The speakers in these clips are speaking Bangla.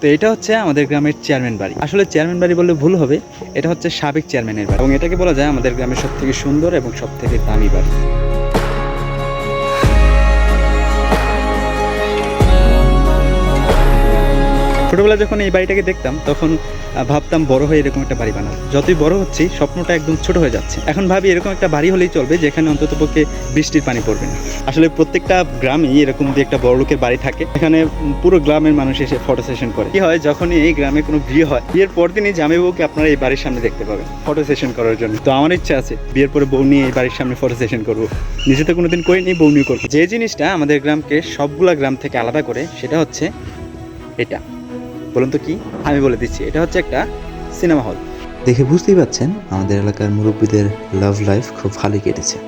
তো এটা হচ্ছে আমাদের গ্রামের চেয়ারম্যান বাড়ি। আসলে চেয়ারম্যান বাড়ি বললে ভুল হবে, এটা হচ্ছে সাবেক চেয়ারম্যানের বাড়ি। এবং এটাকে বলা যায় আমাদের গ্রামের সব থেকে সুন্দর এবং সব থেকে দামি বাড়ি। ছোটবেলায় যখন এই বাড়িটাকে দেখতাম, তখন ভাবতাম বড় হয়ে এরকম একটা বাড়ি বানাবো। যতই বড় হচ্ছি, স্বপ্নটা একদম ছোট হয়ে যাচ্ছে। এখন ভাবি এরকম একটা বাড়ি হলেই চলবে, যেখানে অন্তত পক্ষে বৃষ্টির পানি পড়বে না। আসলে প্রত্যেকটা গ্রামেই এরকম যে একটা বড় লোকের বাড়ি থাকে। এখানে পুরো গ্রামের মানুষ এসে ফটো সেশন করে। কি হয়, যখনই এই গ্রামে কোনো বিয়ে হয়, বিয়ের পর দিনই জামে বউকে আপনারা এই বাড়ির সামনে দেখতে পাবেন ফটো সেশন করার জন্য। তো আমার ইচ্ছা আছে, বিয়ের পরে বউ নিয়ে এই বাড়ির সামনে ফটো সেশন করব। নিজে তো কোনোদিন করিনি, বউ নিয়ে করব। যে জিনিসটা আমাদের গ্রামকে সবগুলা গ্রাম থেকে আলাদা করে, সেটা হচ্ছে এটা। বলুন তো কি? আমি বলে দিচ্ছি এটা হচ্ছে একটা সিনেমা হল দেখে বুঝতেই পাচ্ছেন আমাদের এলাকার মুরব্বীদের লাভ লাইফ খুব ভালোই কেটেছে।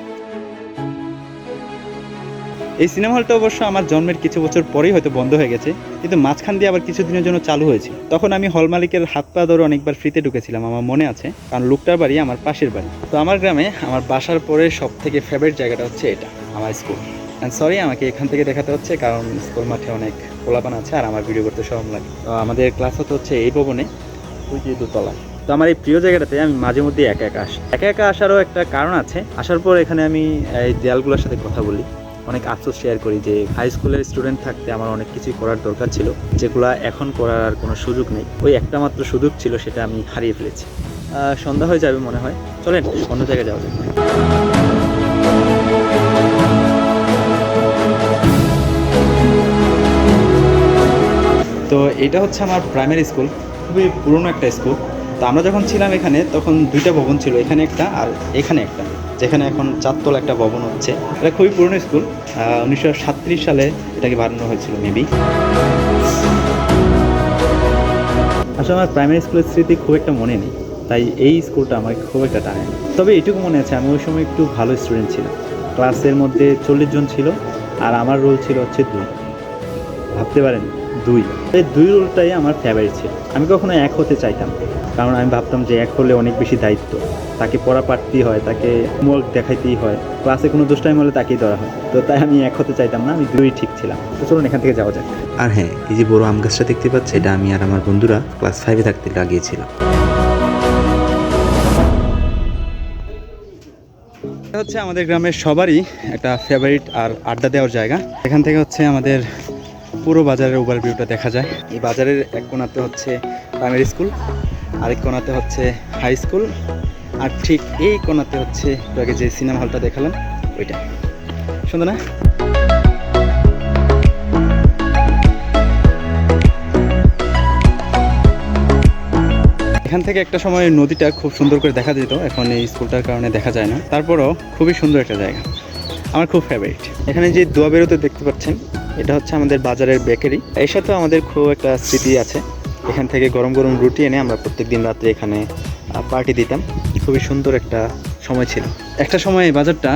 এই সিনেমা হলটা অবশ্য আমার জন্মের কিছু বছর পরেই হয়তো বন্ধ হয়ে গেছে কিন্তু মাঝখান দিয়ে আবার কিছুদিনের জন্য চালু হয়েছে। তখন আমি হল মালিকের হাত পা ধরে অনেকবার ফ্রিতে ঢুকেছিলাম আমার মনে আছে কারণ লোকটার বাড়ি আমার পাশের বাড়ি। তো আমার গ্রামে আমার বাসার পরে সব থেকে ফেভারিট জায়গাটা হচ্ছে এটা আমার স্কুল সরি আমাকে এখান থেকে দেখাতে হচ্ছে কারণ স্কুল মাঠে অনেক পোলাপান আছে আর আমার ভিডিও করতে সরম লাগে। তো আমাদের ক্লাস হতে হচ্ছে এই ভবনে ওই যে দোতলায় তো আমার এই প্রিয় জায়গাটাতে আমি মাঝে মধ্যে একা একা আসি। একা একা আসারও একটা কারণ আছে। আসার পর এখানে আমি, এই দেয়ালগুলোর সাথে কথা বলি। অনেক আফসোস শেয়ার করি যে হাই স্কুলের স্টুডেন্ট থাকতে আমার অনেক কিছুই করার দরকার ছিল, যেগুলো এখন করার আর কোনো সুযোগ নেই। ওই একটা মাত্র সুযোগ ছিল, সেটা আমি হারিয়ে ফেলেছি। সন্ধ্যা হয়ে যাবে মনে হয়। চলেন, অন্য জায়গায় যাওয়া যাবে এটা হচ্ছে আমার প্রাইমারি স্কুল খুবই পুরনো একটা স্কুল তো আমরা যখন ছিলাম এখানে, তখন দুইটা ভবন ছিল, এখানে একটা আর এখানে একটা, যেখানে এখন চারতলা একটা ভবন হচ্ছে। এটা খুবই পুরনো স্কুল উনিশশো সালে এটাকে বানানো হয়েছিল মেবি আসলে আমার প্রাইমারি স্কুলের স্মৃতি খুব একটা মনে নেই, তাই এই স্কুলটা আমার খুব একটা টানে তবে এটুকু মনে আছে, আমি ওই সময় একটু ভালো স্টুডেন্ট ছিলাম। ক্লাসের মধ্যে চল্লিশ জন ছিল, আর আমার রোল ছিল হচ্ছে দুই। ভাবতে পারেন? দুই। এই দুই রোলটাই আমার ফেভারিট ছিল। আমি কখনো এক হতে চাইতাম কারণ আমি ভাবতাম যে এক হলে অনেক বেশি দায়িত্ব। তাকে পড়া পাঠতেই হয় তাকে হোমওয়ার্ক দেখাইতেই হয়। ক্লাসে কোনো দুষ্টাইম হলে তাকেই ধরা হয়। তো তাই আমি এক হতে চাইতাম না আমি দুই ঠিক ছিলাম। তো চলুন এখান থেকে যাওয়া যাক। আর হ্যাঁ এই যে বড় আম গাছটা দেখতে পাচ্ছে এটা আমি আর আমার বন্ধুরা ক্লাস ফাইভে থাকতে লাগিয়েছিলাম। এটা হচ্ছে আমাদের গ্রামের সবারই একটা ফেভারিট আর আড্ডা দেওয়ার জায়গা। এখান থেকে হচ্ছে আমাদের পুরো বাজারের ওভারভিউটা দেখা যায়। এই বাজারের এক কোণাতে হচ্ছে প্রাইমারি স্কুল আরেক কোনাতে হচ্ছে হাই স্কুল আর ঠিক এই কোণাতে হচ্ছে আগে যে সিনেমা হলটা দেখালাম, ওইটা। সুন্দর না? এখান থেকে একটা সময় নদীটা খুব সুন্দর করে দেখা যেত, এখন এই স্কুলটার কারণে দেখা যায় না। তারপরও খুবই সুন্দর একটা জায়গা। আমার খুব ফেভারিট এখানে যে দোয়া বেরোতে দেখতে পাচ্ছেন এটা হচ্ছে আমাদের বাজারের বেকারি এর সাথেও আমাদের খুব একটা স্মৃতি আছে। এখান থেকে গরম গরম রুটি এনে আমরা প্রত্যেক দিন রাত্রে এখানে পার্টি দিতাম। খুবই সুন্দর একটা সময় ছিল। একটা সময় এই বাজারটা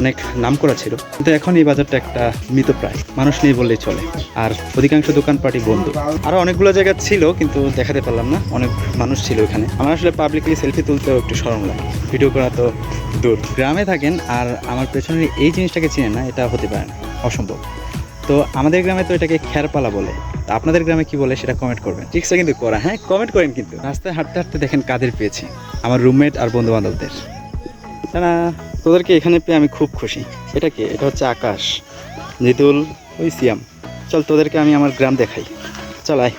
অনেক নাম করা ছিল। কিন্তু এখন এই বাজারটা একটা মৃতপ্রায়। মানুষ নেই বললেই চলে। আর অধিকাংশ দোকানপাটি বন্ধ। আরও অনেকগুলো জায়গা ছিল, কিন্তু দেখাতে পারলাম না। অনেক মানুষ ছিল এখানে। আমার আসলে পাবলিকলি সেলফি তুলতেও একটু সরম লাগে। ভিডিও করা তো দূর। গ্রামে থাকেন, আর আমার পেছনের এই জিনিসটাকে চিনেন না, এটা হতে পারে না। অসম্ভব। তো আমাদের গ্রামে তো এটাকে খেয়ারপালা বলে। আপনাদের গ্রামে কি বলে সেটা কমেন্ট করবেন। ঠিকসে কিন্তু করা হ্যাঁ কমেন্ট করেন কিন্তু। রাস্তায় হাঁটতে হাঁটতে দেখেন কাদের পেয়েছি, আমার রুমমেট আর বন্ধু বান্ধবদের না, তোদেরকে এখানে পেয়ে আমি খুব খুশি। এটা কি? এটা হচ্ছে আকাশ। মৃদুল, ওই সিয়াম। চল তোদেরকে আমি আমার গ্রাম দেখাই। চল, আয়।